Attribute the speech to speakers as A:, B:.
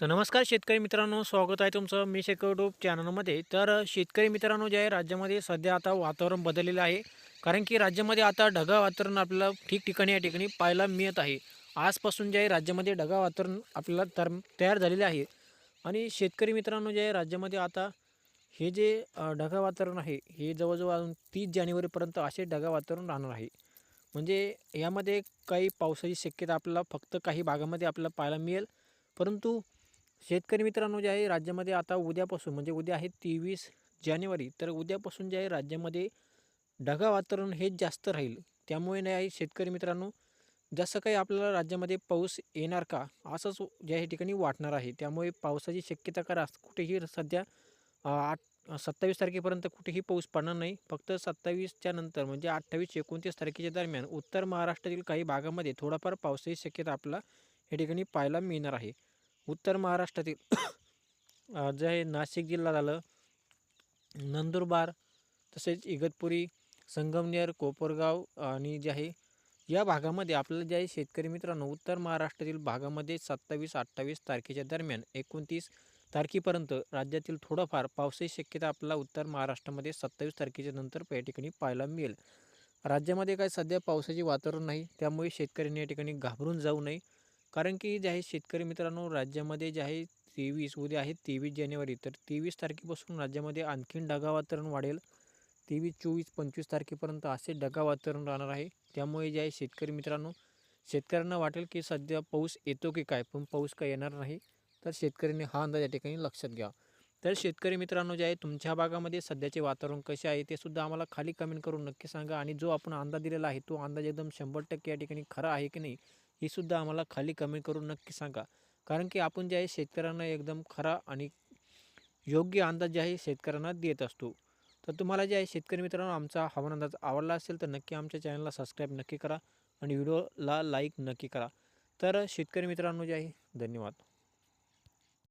A: तर नमस्कार शेतकरी मित्रांनो स्वागत आहे तुमचं मी शेकडूप चॅनलमध्ये. तर शेतकरी मित्रांनो जे आहे राज्यामध्ये सध्या आता वातावरण बदललेलं आहे. कारण की राज्यामध्ये आता ढगाळ वातावरण आपल्याला ठिकठिकाणी या ठिकाणी पाहायला मिळत आहे. आजपासून जे आहे राज्यामध्ये ढगाळ वातावरण आपल्याला तर तयार झालेले आहे. आणि शेतकरी मित्रांनो जे आहे राज्यामध्ये आता हे जे ढगा ढगाळ वातावरण आहे हे जवळजवळ अजून तीस जानेवारीपर्यंत असे ढगाळ वातावरण राहणार आहे. म्हणजे यामध्ये काही पावसाची शक्यता आपल्याला फक्त काही भागामध्ये आपल्याला पाहायला मिळेल. परंतु शेतकरी मित्रांनो जे आहे राज्यामध्ये आता उद्यापासून म्हणजे उद्या आहे तेवीस जानेवारी तर उद्यापासून जे आहे राज्यामध्ये ढगाळ वातावरण हेच जास्त राहील. त्यामुळे नाही आहे शेतकरी मित्रांनो जसं काही आपल्याला राज्यामध्ये पाऊस येणार का असंच ज्या ठिकाणी वाटणार आहे. त्यामुळे पावसाची शक्यता करा. कुठेही सध्या आठ सत्तावीस तारखेपर्यंत कुठेही पाऊस पडणार नाही. फक्त सत्तावीसच्या नंतर म्हणजे अठ्ठावीस एकोणतीस तारखेच्या दरम्यान उत्तर महाराष्ट्रातील काही भागामध्ये थोडाफार पावसाची शक्यता आपल्याला या ठिकाणी पाहायला मिळणार आहे. उत्तर महाराष्ट्रातील जे आहे नाशिक जिल्हा झालं नंदुरबार तसेच इगतपुरी संगमनेर कोपरगाव आणि जे आहे या भागामध्ये आपल्याला जे आहे शेतकरी मित्रांनो उत्तर महाराष्ट्रातील भागामध्ये सत्तावीस अठ्ठावीस तारखेच्या दरम्यान एकोणतीस तारखेपर्यंत राज्यातील थोडंफार पावसाची शक्यता आपल्याला उत्तर महाराष्ट्रामध्ये सत्तावीस तारखेच्या नंतर या ठिकाणी पाहायला मिळेल. राज्यामध्ये काय सध्या पावसाचे वातावरण नाही त्यामुळे शेतकऱ्यांनी या ठिकाणी घाबरून जाऊ नये. कारण की जे आहे शेतकरी मित्रांनो राज्यामध्ये जे आहे तेवीस उद्या आहे तेवीस जानेवारी. तर तेवीस तारखेपासून राज्यामध्ये आणखीन ढगा वातावरण वाढेल. तेवीस चोवीस पंचवीस तारखेपर्यंत असे ढगा वातावरण राहणार आहे. त्यामुळे जे आहे शेतकरी मित्रांनो शेतकऱ्यांना वाटेल की सध्या पाऊस येतो की काय? पण पाऊस काय येणार नाही. तर शेतकऱ्यांनी हा अंदाज या ठिकाणी लक्षात घ्या. तर शेतकरी मित्रांनो जे आहे तुमच्या भागामध्ये सध्याचे वातावरण कसे आहे ते सुद्धा आम्हाला खाली कमेंट करून नक्की सांगा. आणि जो आपण अंदाज दिलेला आहे तो अंदाज एकदम शंभर टक्के या ठिकाणी खरा आहे की नाही? हे सुद्धा आम्हाला खाली कमेंट करून नक्की सांगा. कारण की आपण जे आहे शेतकऱ्यांना एकदम खरा आणि योग्य अंदाज जे आहे शेतकऱ्यांना देत असतो. तर तुम्हाला जे आहे शेतकरी मित्रांनो आमचा हवामान अंदाज आवडला असेल तर नक्की आमच्या चॅनलला सबस्क्राईब नक्की करा आणि व्हिडिओला लाईक नक्की करा. तर शेतकरी मित्रांनो जे आहे धन्यवाद.